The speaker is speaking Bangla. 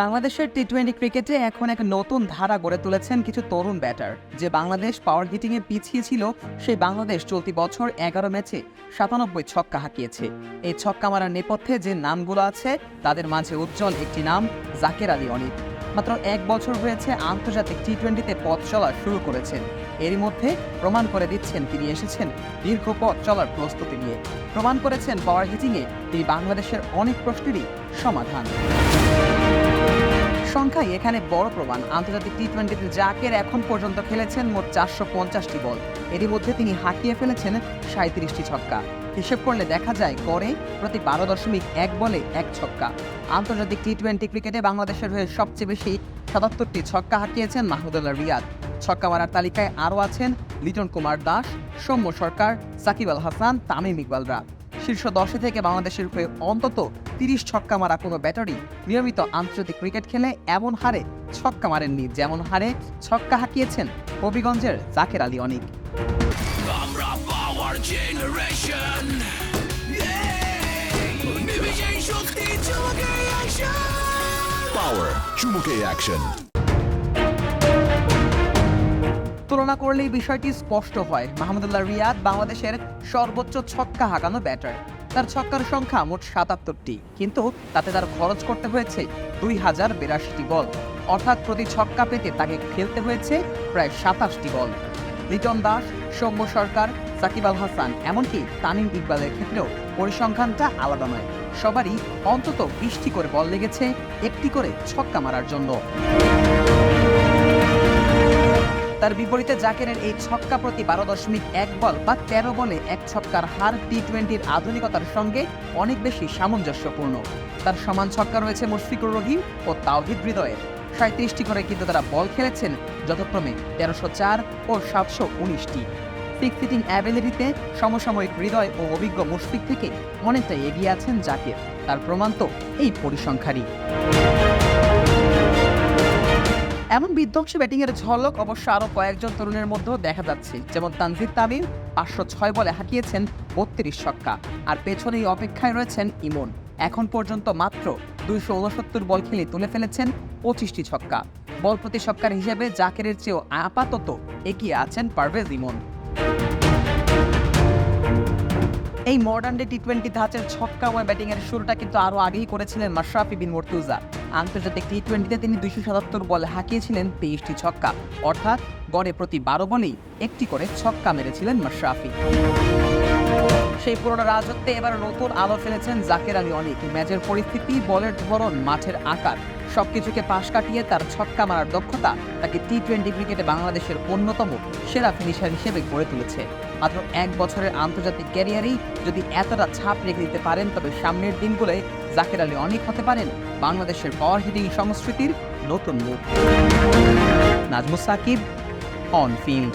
বাংলাদেশের টি টোয়েন্টি ক্রিকেটে এখন এক নতুন ধারা গড়ে তুলেছেন কিছু তরুণ ব্যাটার যে বাংলাদেশ পাওয়ার হিটিংয়ে পিছিয়ে ছিল, সেই বাংলাদেশ চলতি বছর এগারো ম্যাচে সাতানব্বই ছক্কা হাঁকিয়েছে। এই ছক্কা মারার নেপথ্যে যে নামগুলো আছে, তাদের মাঝে উজ্জ্বল একটি নাম, জাকের আলী অনিক মাত্র এক বছর হয়েছে আন্তর্জাতিক টি টোয়েন্টিতে পথ চলা শুরু করেছেন। এরই মধ্যে প্রমাণ করে দিচ্ছেন তিনি এসেছেন দীর্ঘ পথ চলার প্রস্তুতি নিয়ে। প্রমাণ করেছেন পাওয়ার হিটিংয়ে তিনি বাংলাদেশের অনেক প্রশ্নেরই সমাধান। সংখ্যায় এখানে বড় প্রমাণ। আন্তর্জাতিক টি টোয়েন্টিতে জাকের এখন পর্যন্ত খেলেছেন মোট চারশো পঞ্চাশটি বল। এরই মধ্যে তিনি হাঁকিয়ে ফেলেছেন সাঁত্রিশটি ছক্কা। হিসেব করলে দেখা যায় গড়ে প্রতি বারো দশমিক এক বলে এক ছক্কা। আন্তর্জাতিক টি টোয়েন্টি ক্রিকেটে বাংলাদেশের হয়ে সবচেয়ে বেশি সাতাত্তরটি ছক্কা হাঁকিয়েছেন মাহমুদুল্লাহ রিয়াদ। ছক্কা মারার তালিকায় আরও আছেন লিটন কুমার দাস, সৌম্য সরকার, সাকিব আল হাসান, তামিম ইকবালরা। শীর্ষ দশে থেকে বাংলাদেশের হয়ে অন্তত তিরিশ ছক্কা মারা কোনো ব্যাটারি নিয়মিত আন্তর্জাতিক ক্রিকেট খেলে এমন হারে ছক্কা মারেননি যেমন হারে ছক্কা হাঁকিয়েছেন হবিগঞ্জের জাকের আলী অনিক। পাওয়ার চুমুকে অ্যাকশন তুলনা করলেই বিষয়টি স্পষ্ট হয়। মাহমুদুল্লাহ রিয়াদ বাংলাদেশের সর্বোচ্চ ছক্কা হাঁকানো ব্যাটার। তার ছক্কার সংখ্যা মোট সাতাত্তরটি, কিন্তু তাতে তার খরচ করতে হয়েছে দুই হাজার বিরাশিটি বল। অর্থাৎ প্রতি ছক্কা পেতে তাকে খেলতে হয়েছে প্রায় সাতাশটি বল। লিটন দাস, সৌম্য সরকার, সাকিব আল হাসান, এমনকি তামিম ইকবালের ক্ষেত্রেও পরিসংখ্যানটা আলাদা নয়। সবারই অন্তত বিশটি করে বল লেগেছে একটি করে ছক্কা মারার জন্য। তার বিপরীতে জাকেরের এই ছক্কা প্রতি বারো দশমিক এক বল বা তেরো বলে এক ছক্কার হার টি টোয়েন্টির আধুনিকতার সঙ্গে অনেক বেশি সামঞ্জস্যপূর্ণ। তার সমান ছক্কা রয়েছে মুশফিকুর রহিম ও তাওহিদ হৃদয়ের। সাঁত্রিশটি করে কিন্তু তারা বল খেলেছেন, যথাক্রমে তেরোশো চার ও সাতশো উনিশটি। সিক্স সিটিং অ্যাবিলিটিতে সমসাময়িক হৃদয় ও অভিজ্ঞ মুশফিক থেকে অনেকটাই এগিয়ে আছেন জাকির। তার প্রমাণ তো এই পরিসংখ্যারই এমন বিধ্বংসী ব্যাটিংয়ের ঝলক অবশ্য আরও কয়েকজন তরুণের মধ্যেও দেখা যাচ্ছে। যেমন তানজিদ তামিম, পাঁচশো ছয় বলে হাঁকিয়েছেন বত্রিশ ছক্কা। আর পেছনেই অপেক্ষায় রয়েছেন ইমন। এখন পর্যন্ত মাত্র দুইশো উনসত্তর বল খেলে তুলে ফেলেছেন পঁচিশটি ছক্কা। বল প্রতি ছক্কার হিসেবে জাকেরের চেয়েও আপাতত এগিয়ে আছেন পারভেজ ইমন। এই মডার্ন ডে টি টোয়েন্টি ধাঁচের ছক্কাময় ব্যাটিংয়ের শুরুটা কিন্তু আরও আগেই করেছিলেন মাশরাফি বিন মর্তুজা। আন্তর্জাতিক টি টোয়েন্টিতে তিনি দুইশো সাতাত্তর বলে হাঁকিয়েছিলেন, তেইশটি ছক্কা। অর্থাৎ গড়ে প্রতি বারো বলেই একটি করে ছক্কা মেরেছিলেন মাশরাফি। সেই পুরোনো রাজত্বে এবার নতুন আলো ফেলেছেন জাকের আলী অনেক ম্যাচের পরিস্থিতি, বলের ধরন, মাঠের আকার, সবকিছুকে পাশ কাটিয়ে তার ছক্কা মারার দক্ষতা তাকে টি টোয়েন্টি ক্রিকেটে বাংলাদেশের অন্যতম সেরা ফিনিশার হিসেবে গড়ে তুলেছে। মাত্র এক বছরের আন্তর্জাতিক ক্যারিয়ারেই যদি এতটা ছাপ রেখে দিতে পারেন, তবে সামনের দিনগুলোয় জাকের আলী অনেক হতে পারেন বাংলাদেশের পাওয়ার হিটিং সংস্কৃতির নতুন মুখ নাজমুস সাকিব অন ফিল্ড